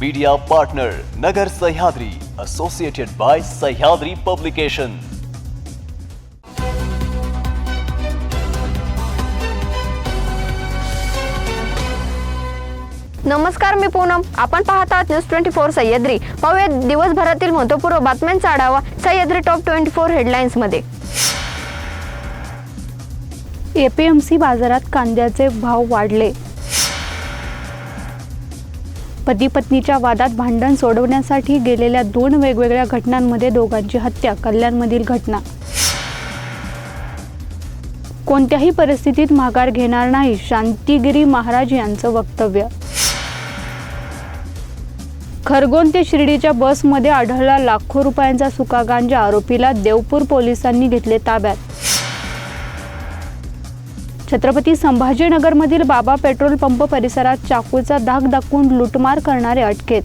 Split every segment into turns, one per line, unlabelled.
Media partner Nagar Sahyadri associated by Sahyadri publication
नमस्कार मी पूनम. आपण पाहत आहात न्यूज ट्वेंटी फोर सह्याद्री. पाहूया दिवसभरातील महत्त्वपूर्ण बातम्यांचा आढावा सह्याद्री टॉप ट्वेंटी फोर हेडलाईन्समध्ये
एपीएमसी बाजारात कांद्याचे भाव वाढले. पती पत्नीच्या वादात भांडण सोडवण्यासाठी गेलेल्या दोन वेगवेगळ्या घटनांमध्ये दोघांची हत्या कल्याणमधील घटना. कोणत्याही परिस्थितीत माघार घेणार नाही शांतिगिरी महाराज यांचं वक्तव्य. खरगोन ते शिर्डीच्या बसमध्ये आढळला लाखो रुपयांचा सुका गांजा आरोपीला देवपूर पोलिसांनी घेतले ताब्यात. छत्रपती संभाजीनगरमधील बाबा पेट्रोल पंप परिसरात चाकूचा धाक दाखवून लुटमार करणारे अटकेत.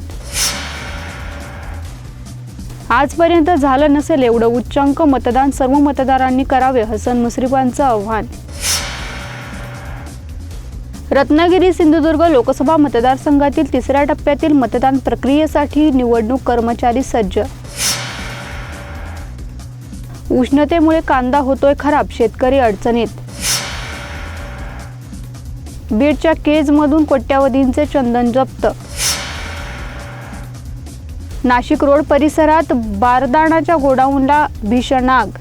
आजपर्यंत झालं नसेल एवढं उच्चांक मतदान सर्व मतदारांनी करावे हसन मुश्रीफांचं आव्हान. रत्नागिरी सिंधुदुर्ग लोकसभा मतदारसंघातील तिसऱ्या टप्प्यातील मतदान प्रक्रियेसाठी निवडणूक कर्मचारी सज्ज. उष्णतेमुळे कांदा होतोय खराब शेतकरी अडचणीत. बीडच्या केजमधून कोट्यावधींचे चंदन जप्त. नाशिक रोड परिसरात बारदाणाच्या गोडाऊनला भीषण आग.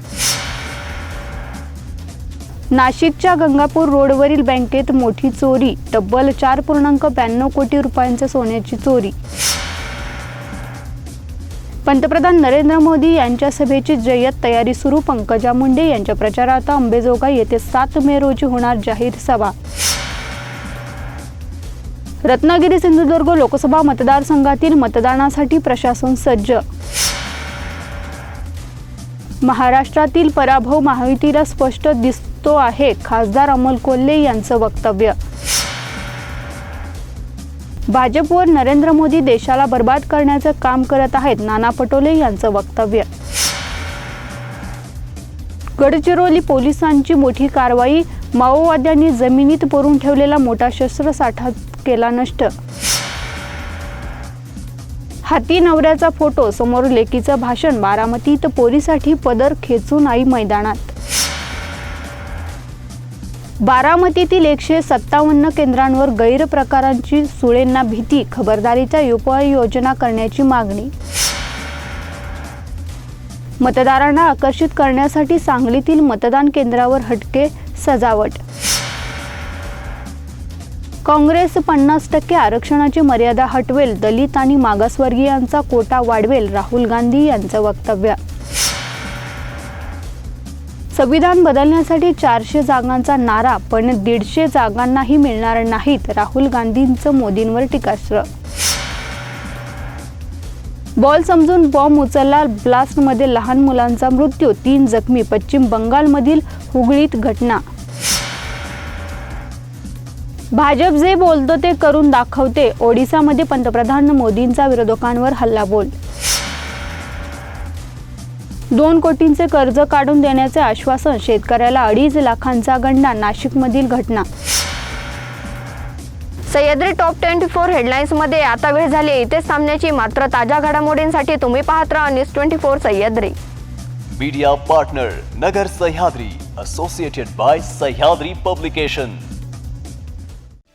नाशिकच्या गंगापूर रोडवरील बँकेत मोठी चोरी तब्बल चार पूर्णांक ब्याण्णव कोटी रुपयांच्या सोन्याची चोरी. पंतप्रधान नरेंद्र मोदी यांच्या सभेची जय्यत तयारी सुरू पंकजा मुंडे यांच्या प्रचारार्थ अंबेजोगाई येथे सात मे रोजी होणार जाहीर सभा. रत्नागिरी सिंधुदुर्ग लोकसभा मतदारसंघातील मतदानासाठी प्रशासन सज्ज. महाराष्ट्रातील पराभव महायुतीला स्पष्ट दिसतो आहे खासदार अमोल कोल्हे यांचं वक्तव्य. भाजपवर नरेंद्र मोदी देशाला बर्बाद करण्याचं काम करत आहेत नाना पटोले यांचं वक्तव्य. गडचिरोली पोलिसांची मोठी कारवाई माओवाद्यांनी जमिनीत पुरून ठेवलेला मोठा शस्त्रसाठा केला नष्ट. हाती नवऱ्याचा फोटो समोर लेकीचं भाषण बारामतीत पोरीसाठी पदर खेचून आई मैदानात. बारामतीतील एकशे सत्तावन्न केंद्रांवर गैरप्रकारांची सुळेंना भीती खबरदारीच्या उपाययोजना करण्याची मागणी. मतदारांना आकर्षित करण्यासाठी सांगलीतील मतदान केंद्रावर हटके सजावट. काँग्रेस पन्नास टक्के आरक्षणाची मर्यादा हटवेल दलित आणि मागासवर्गीयांचा कोटा वाढवेल राहुल गांधी यांचं वक्तव्य. संविधान बदलण्यासाठी चारशे जागांचा नारा पण दीडशे जागांनाही मिळणार नाहीत राहुल गांधींचं मोदींवर टीकास्त्र. बॉल समजून बॉम्ब उचलला ब्लास्टमध्ये लहान मुलांचा मृत्यू तीन जखमी पश्चिम बंगालमधील हुगळीत घटना. भाजप जे बोलतो ते करून दाखवते. ओडिसामध्ये पंतप्रधान मोदींचा विरोधकांवर हल्लाबोल. दोन कोटींचे कर्ज काढून देण्याचे आश्वासन शेतकऱ्याला अडीच लाखांचा गंडा नाशिकमधील घटना.
सह्याद्री टॉप ट्वेंटी फोर हेडलाईन्समध्ये आता वेळ झाली आहे. इथेच थांबण्याची मात्र ताज्या घडामोडींसाठी तुम्ही पाहत राहा news twenty four Sahyadri.
Media partner Nagar Sahyadri associated by Sahyadri publication